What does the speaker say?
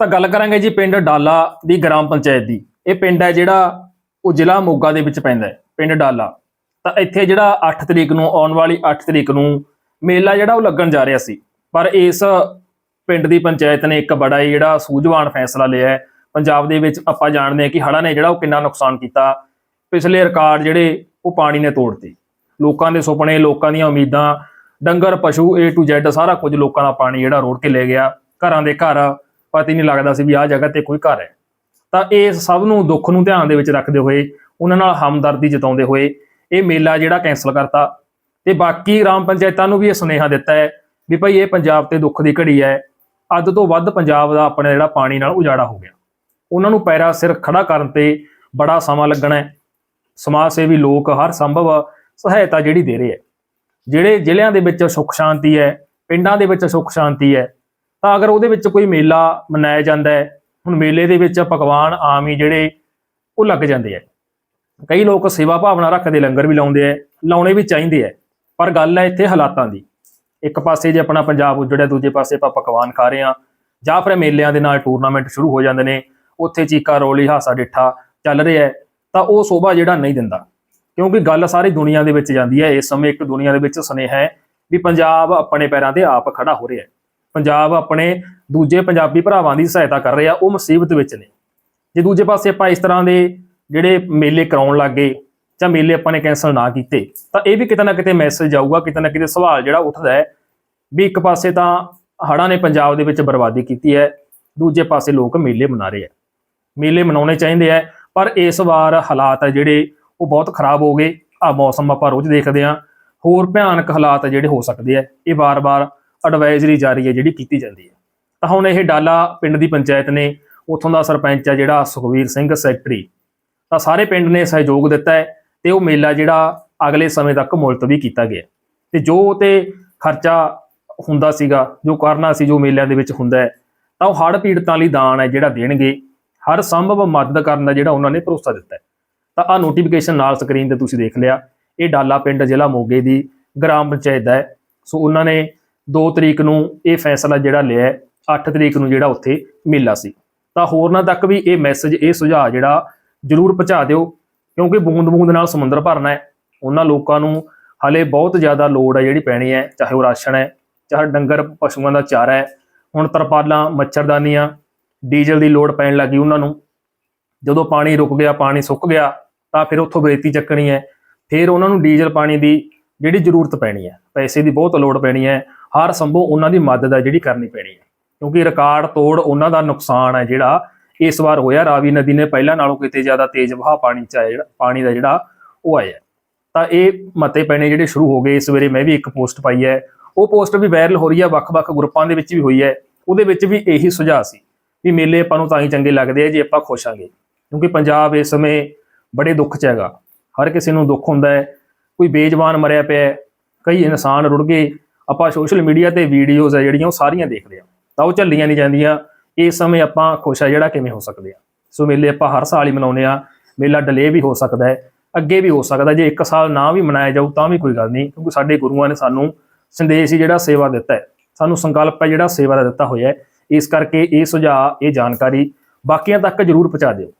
ਤਾਂ ਗੱਲ ਕਰਾਂਗੇ ਜੀ ਪਿੰਡ ਡਾਲਾ ਦੀ ਗ੍ਰਾਮ ਪੰਚਾਇਤ ਦੀ। ਇਹ ਪਿੰਡ ਹੈ ਜਿਹੜਾ ਉਹ ਜ਼ਿਲ੍ਹਾ ਮੋਗਾ ਦੇ ਵਿੱਚ ਪੈਂਦਾ ਹੈ, ਪਿੰਡ ਡਾਲਾ। ਤਾਂ ਇੱਥੇ ਜਿਹੜਾ 8 ਤਰੀਕ ਨੂੰ ਆਉਣ ਵਾਲੀ 8 ਤਰੀਕ ਨੂੰ ਮੇਲਾ ਜਿਹੜਾ ਉਹ ਲੱਗਣ ਜਾ ਰਿਹਾ ਸੀ। ਪਰ ਇਸ ਪਿੰਡ ਦੀ ਪੰਚਾਇਤ ਨੇ ਇੱਕ ਬੜਾ ਹੀ ਜਿਹੜਾ ਸੂਝਵਾਨ ਫੈਸਲਾ ਲਿਆ ਹੈ। ਪੰਜਾਬ ਦੇ ਵਿੱਚ ਆਪਾਂ ਜਾਣਦੇ ਹਾਂ ਕਿ ਹੜ੍ਹਾਂ ਨੇ ਜਿਹੜਾ ਉਹ ਕਿੰਨਾ ਨੁਕਸਾਨ ਕੀਤਾ। ਪਿਛਲੇ ਰਿਕਾਰਡ ਜਿਹੜੇ ਉਹ ਪਾਣੀ ਨੇ ਤੋੜਤੇ। ਲੋਕਾਂ ਦੇ ਸੁਪਨੇ, ਲੋਕਾਂ ਦੀਆਂ ਉਮੀਦਾਂ, ਡੰਗਰ, ਪਸ਼ੂ A to Z ਸਾਰਾ ਕੁਝ ਲੋਕਾਂ ਦਾ ਪਾਣੀ ਜਿਹੜਾ ਰੋੜ ਕੇ ਲੈ ਗਿਆ। ਘਰਾਂ ਦੇ ਘਰ ਪਤਾ ਹੀ ਨਹੀਂ ਲੱਗਦਾ ਸੀ ਵੀ ਆਹ ਜਗ੍ਹਾ ਤੇ ਕੋਈ ਘਰ ਹੈ। ਤਾਂ ਇਹ ਸਭ ਨੂੰ ਦੁੱਖ ਨੂੰ ਧਿਆਨ ਦੇ ਵਿੱਚ ਰੱਖਦੇ ਹੋਏ, ਉਹਨਾਂ ਨਾਲ ਹਮਦਰਦੀ ਜਤਾਉਂਦੇ ਹੋਏ ਇਹ ਮੇਲਾ ਜਿਹੜਾ ਕੈਨਸਲ ਕਰਤਾ। ਤੇ ਬਾਕੀ ਰਾਮ ਪੰਚਾਇਤਾਂ ਨੂੰ ਵੀ ਇਹ ਸੁਨੇਹਾ ਦਿੱਤਾ ਹੈ ਵੀ ਭਾਈ ਇਹ ਪੰਜਾਬ ਤੇ ਦੁੱਖ ਦੀ ਘੜੀ ਹੈ। ਅੱਧ ਤੋਂ ਵੱਧ ਪੰਜਾਬ ਦਾ ਆਪਣਾ ਜਿਹੜਾ ਪਾਣੀ ਨਾਲ ਉਜਾੜਾ ਹੋ ਗਿਆ। ਉਹਨਾਂ ਨੂੰ ਪੈਰਾ ਸਿਰ ਖੜਾ ਕਰਨ ਤੇ ਬੜਾ ਸਮਾਂ ਲੱਗਣਾ ਹੈ। ਸਮਾਜ ਸੇਵੀ ਲੋਕ ਹਰ ਸੰਭਵ ਸਹਾਇਤਾ ਜਿਹੜੀ ਦੇ ਰਹੇ ਹੈ। ਜਿਹੜੇ ਜ਼ਿਲ੍ਹਿਆਂ ਦੇ ਵਿੱਚ ਸੁੱਖ ਸ਼ਾਂਤੀ ਹੈ, ਪਿੰਡਾਂ ਦੇ ਵਿੱਚ ਸੁੱਖ ਸ਼ਾਂਤੀ ਹੈ ਤਾਂ ਅਗਰ ਉਹਦੇ ਵਿੱਚ ਕੋਈ ਮੇਲਾ ਮਨਾਇਆ ਜਾਂਦਾ ਹੈ, ਹੁਣ ਮੇਲੇ ਦੇ ਵਿੱਚ ਪਕਵਾਨ, ਆਮ ਹੀ ਜਿਹੜੇ, ਉਹ ਲੱਗ ਜਾਂਦੇ ਆ ਕਈ ਲੋਕ ਸੇਵਾ ਭਾਵਨਾ ਰੱਖਦੇ, ਲੰਗਰ ਵੀ ਲਾਉਂਦੇ ਆ ਲਾਉਣੇ ਵੀ ਚਾਹੀਦੇ ਆ ਪਰ ਗੱਲ ਹੈ ਇੱਥੇ ਹਾਲਾਤਾਂ ਦੀ। ਇੱਕ ਪਾਸੇ ਜੇ ਆਪਣਾ ਪੰਜਾਬ ਉਜੜਿਆ, ਦੂਜੇ ਪਾਸੇ ਆਪਾਂ ਪਕਵਾਨ ਖਾ ਰਹੇ ਆ ਜਾਂ ਫਿਰ ਮੇਲਿਆਂ ਦੇ ਨਾਲ ਟੂਰਨਾਮੈਂਟ ਸ਼ੁਰੂ ਹੋ ਜਾਂਦੇ ਨੇ, ਉੱਥੇ ਚੀਕਾ, ਰੋਲੀ, ਹਾਸਾ, ਡਿੱਠਾ ਚੱਲ ਰਿਹਾ ਹੈ, ਤਾਂ ਉਹ ਸੋਭਾ ਜਿਹੜਾ ਨਹੀਂ ਦਿੰਦਾ। ਕਿਉਂਕਿ ਗੱਲ ਸਾਰੀ ਦੁਨੀਆ ਦੇ ਵਿੱਚ ਜਾਂਦੀ ਹੈ, ਇਸ ਸਮੇਂ ਇੱਕ ਦੁਨੀਆ ਦੇ ਵਿੱਚ ਸੁਨੇਹਾ ਹੈ ਵੀ ਪੰਜਾਬ ਆਪਣੇ ਪੈਰਾਂ ਤੇ ਆਪ ਖੜਾ ਹੋ ਰਿਹਾ ਹੈ। ਪੰਜਾਬ ਆਪਣੇ ਦੂਜੇ ਪੰਜਾਬੀ ਭਰਾਵਾਂ ਦੀ ਸਹਾਇਤਾ ਕਰ ਰਿਹਾ ਉਹ ਮੁਸੀਬਤ ਵਿੱਚ ਨੇ। ਜੇ ਦੂਜੇ ਪਾਸੇ ਆਪਾਂ ਇਸ ਤਰ੍ਹਾਂ ਦੇ ਜਿਹੜੇ ਮੇਲੇ ਕਰਾਉਣ ਲੱਗੇ ਜਾਂ ਮੇਲੇ ਆਪਾਂ ਨੇ ਕੈਨਸਲ ਨਾ ਕੀਤੇ, ਤਾਂ ਇਹ ਵੀ ਕਿਤੇ ਨਾ ਕਿਤੇ ਮੈਸੇਜ ਆਊਗਾ, ਕਿਤੇ ਨਾ ਕਿਤੇ ਸਵਾਲ ਜਿਹੜਾ ਉੱਠਦਾ ਹੈ ਵੀ ਇੱਕ ਪਾਸੇ ਤਾਂ ਹੜ੍ਹਾਂ ਨੇ ਪੰਜਾਬ ਦੇ ਵਿੱਚ ਬਰਬਾਦੀ ਕੀਤੀ ਹੈ, ਦੂਜੇ ਪਾਸੇ ਲੋਕ ਮੇਲੇ ਮਨਾ ਰਹੇ ਆ। ਮੇਲੇ ਮਨਾਉਣੇ ਚਾਹੀਦੇ ਆ, ਪਰ ਇਸ ਵਾਰ ਹਾਲਾਤ ਆ ਜਿਹੜੇ ਉਹ ਬਹੁਤ ਖਰਾਬ ਹੋ ਗਏ। ਆ ਮੌਸਮ ਆਪਾਂ ਰੋਜ਼ ਦੇਖਦੇ ਆ ਹੋਰ ਭਿਆਨਕ ਹਾਲਾਤ ਜਿਹੜੇ ਹੋ ਸਕਦੇ ਆ, ਇਹ ਵਾਰ-ਵਾਰ ਐਡਵਾਈਜ਼ਰੀ ਜਾਰੀ ਹੈ, ਜਿਹੜੀ ਕੀਤੀ ਜਾਂਦੀ ਹੈ। ਤਾਂ ਹੁਣ ਇਹ ਡਾਲਾ ਪਿੰਡ ਦੀ ਪੰਚਾਇਤ ਨੇ, ਉਥੋਂ ਦਾ ਸਰਪੰਚ ਹੈ ਜਿਹੜਾ ਸੁਖਵੀਰ ਸਿੰਘ, ਸੈਕਟਰੀ। ਤਾਂ ਸਾਰੇ ਪਿੰਡ ਨੇ ਸਹਿਯੋਗ ਦਿੱਤਾ ਹੈ ਤੇ ਉਹ ਮੇਲਾ ਜਿਹੜਾ ਅਗਲੇ ਸਮੇਂ ਤੱਕ ਮੁਲਤਵੀ ਕੀਤਾ ਗਿਆ ਤੇ ਜੋ ਤੇ ਖਰਚਾ ਹੁੰਦਾ ਸੀਗਾ, ਜੋ ਕਰਨਾ ਸੀ ਜੋ ਮੇਲਿਆਂ ਦੇ ਵਿੱਚ ਹੁੰਦਾ ਹੈ, ਤਾਂ ਉਹ ਹੜ੍ਹ ਪੀੜਤਾਂ ਲਈ ਦਾਨ ਹੈ ਜਿਹੜਾ ਦੇਣਗੇ। ਹਰ ਸੰਭਵ ਮਦਦ ਕਰਨ ਦਾ ਜਿਹੜਾ ਉਹਨਾਂ ਨੇ ਭਰੋਸਾ ਦਿੱਤਾ ਹੈ। ਤਾਂ ਆ ਨੋਟੀਫਿਕੇਸ਼ਨ ਨਾਲ ਸਕਰੀਨ ਤੇ ਤੁਸੀਂ ਦੇਖ ਲਿਆ, ਇਹ ਡਾਲਾ ਪਿੰਡ ਜ਼ਿਲ੍ਹਾ ਮੋਗੇ ਦੀ ਗ੍ਰਾਮ ਪੰਚਾਇਤ ਦਾ ਹੈ। ਸੋ ਉਹਨਾਂ ਨੇ 2 ਤਰੀਕ ਨੂੰ ਇਹ ਫੈਸਲਾ ਜਿਹੜਾ ਲਿਆ ਹੈ, 8 ਤਰੀਕ ਨੂੰ ਜਿਹੜਾ ਉੱਥੇ ਮੇਲਾ ਸੀ। ਤਾਂ ਹੋਰਨਾਂ ਤੱਕ ਵੀ ਇਹ ਮੈਸੇਜ ਇਹ ਸੁਝਾਅ ਜਿਹੜਾ ਜਰੂਰ ਪਹੁੰਚਾ ਦਿਓ ਕਿਉਂਕਿ ਬੂੰਦ-ਬੂੰਦ ਨਾਲ ਸਮੁੰਦਰ ਭਰਨਾ ਹੈ। ਉਹਨਾਂ ਲੋਕਾਂ ਨੂੰ ਹਲੇ ਬਹੁਤ ਜ਼ਿਆਦਾ ਲੋੜ ਹੈ ਜਿਹੜੀ ਪੈਣੀ ਹੈ ਚਾਹੇ ਉਹ ਰਾਸ਼ਨ ਹੈ ਚਾਹੇ ਡੰਗਰ ਪਸ਼ੂਆਂ ਦਾ ਚਾਰਾ ਹੈ। ਹੁਣ ਤਰਪਾਲਾਂ ਮੱਛਰਦਾਨੀਆਂ ਡੀਜ਼ਲ ਦੀ ਲੋੜ ਪੈਣ ਲੱਗੀ ਉਹਨਾਂ ਨੂੰ। ਜਦੋਂ ਪਾਣੀ ਰੁਕ ਗਿਆ ਪਾਣੀ ਸੁੱਕ ਗਿਆ ਤਾਂ ਫਿਰ ਉੱਥੋਂ ਬਰੇਤੀ ਚੱਕਣੀ ਹੈ। ਫਿਰ ਉਹਨਾਂ ਨੂੰ ਡੀਜ਼ਲ ਪਾਣੀ ਦੀ ਜਿਹੜੀ ਜ਼ਰੂਰਤ ਪੈਣੀ ਹੈ ਪੈਸੇ ਦੀ ਬਹੁਤ ਲੋੜ ਪੈਣੀ ਹੈ। ਹਰ ਸੰਭਵ ਉਹਨਾਂ ਦੀ ਮਦਦ ਹੈ ਜਿਹੜੀ ਕਰਨੀ ਪੈਣੀ ਹੈ। ਕਿਉਂਕਿ ਰਿਕਾਰਡ ਤੋੜ ਉਹਨਾਂ ਦਾ ਨੁਕਸਾਨ ਹੈ ਜਿਹੜਾ ਇਸ ਵਾਰ ਹੋਇਆ। ਰਾਵੀ ਨਦੀ ਨੇ ਪਹਿਲਾਂ ਨਾਲੋਂ ਕਿਤੇ ਜ਼ਿਆਦਾ ਤੇਜ਼ ਵਹਾਅ ਪਾਣੀ ਚ ਆਇਆ ਜਿਹੜਾ, ਪਾਣੀ ਦਾ ਜਿਹੜਾ ਉਹ ਆਇਆ। ਤਾਂ ਇਹ ਮਤੇ ਪੈਣੇ ਜਿਹੜੇ ਸ਼ੁਰੂ ਹੋ ਗਏ। ਸਵੇਰੇ ਮੈਂ ਵੀ ਇੱਕ ਪੋਸਟ ਪਾਈ ਹੈ। ਉਹ ਪੋਸਟ ਵੀ ਵਾਇਰਲ ਹੋ ਰਹੀ ਹੈ। ਵੱਖ-ਵੱਖ ਗਰੁੱਪਾਂ ਦੇ ਵਿੱਚ ਵੀ ਹੋਈ ਹੈ। ਉਹਦੇ ਵਿੱਚ ਵੀ ਇਹੀ ਸੁਝਾਅ ਸੀ ਵੀ ਮੇਲੇ ਆਪਾਂ ਨੂੰ ਤਾਂ ਹੀ ਚੰਗੇ ਲੱਗਦੇ ਆ, ਜੇ ਆਪਾਂ ਖੁਸ਼ ਆਂਗੇ। ਕਿਉਂਕਿ ਪੰਜਾਬ ਇਸ ਸਮੇਂ ਬੜੇ ਦੁੱਖ 'ਚ ਹੈਗਾ। ਹਰ ਕਿਸੇ ਨੂੰ ਦੁੱਖ ਹੁੰਦਾ ਹੈ। ਕੋਈ ਬੇਜਵਾਨ ਮਰਿਆ ਪਿਆ ਕਈ ਇਨਸਾਨ ਰੁੜ ਗਏ। ਆਪਾਂ ਸੋਸ਼ਲ ਮੀਡੀਆ ਤੇ ਵੀਡੀਓਜ਼ ਆ ਜਿਹੜੀਆਂ ਉਹ ਸਾਰੀਆਂ ਦੇਖਦੇ ਆ ਤਾਂ ਉਹ ਝੱਲੀਆਂ ਨਹੀਂ ਜਾਂਦੀਆਂ। ਇਸ ਸਮੇਂ ਆਪਾਂ ਖੁਸ਼ ਆ ਜਿਹੜਾ ਕਿਵੇਂ ਹੋ ਸਕਦੇ ਆ ਸੋ ਮੇਲੇ ਆਪਾਂ ਹਰ ਸਾਲ ਹੀ ਮਨਾਉਂਦੇ ਆ ਮੇਲਾ ਡਿਲੇ ਵੀ ਹੋ ਸਕਦਾ ਹੈ, ਅੱਗੇ ਵੀ ਹੋ ਸਕਦਾ ਜੇ ਇੱਕ ਸਾਲ ਨਾ ਵੀ ਮਨਾਇਆ ਜਾਊ ਤਾਂ ਵੀ ਕੋਈ ਗੱਲ ਨਹੀਂ, ਕਿਉਂਕਿ ਸਾਡੇ ਗੁਰੂਆਂ ਨੇ ਸਾਨੂੰ ਸੰਦੇਸ਼ ਹੀ ਜਿਹੜਾ ਸੇਵਾ ਦਿੱਤਾ ਹੈ। ਸਾਨੂੰ ਸੰਕਲਪ ਹੈ ਜਿਹੜਾ ਸੇਵਾ ਦਾ ਦਿੱਤਾ ਹੋਇਆ ਹੈ। ਇਸ ਕਰਕੇ ਇਹ ਸੁਝਾਅ, ਇਹ ਜਾਣਕਾਰੀ ਬਾਕੀਆਂ ਤੱਕ ਜਰੂਰ ਪਹੁੰਚਾ ਦਿਓ।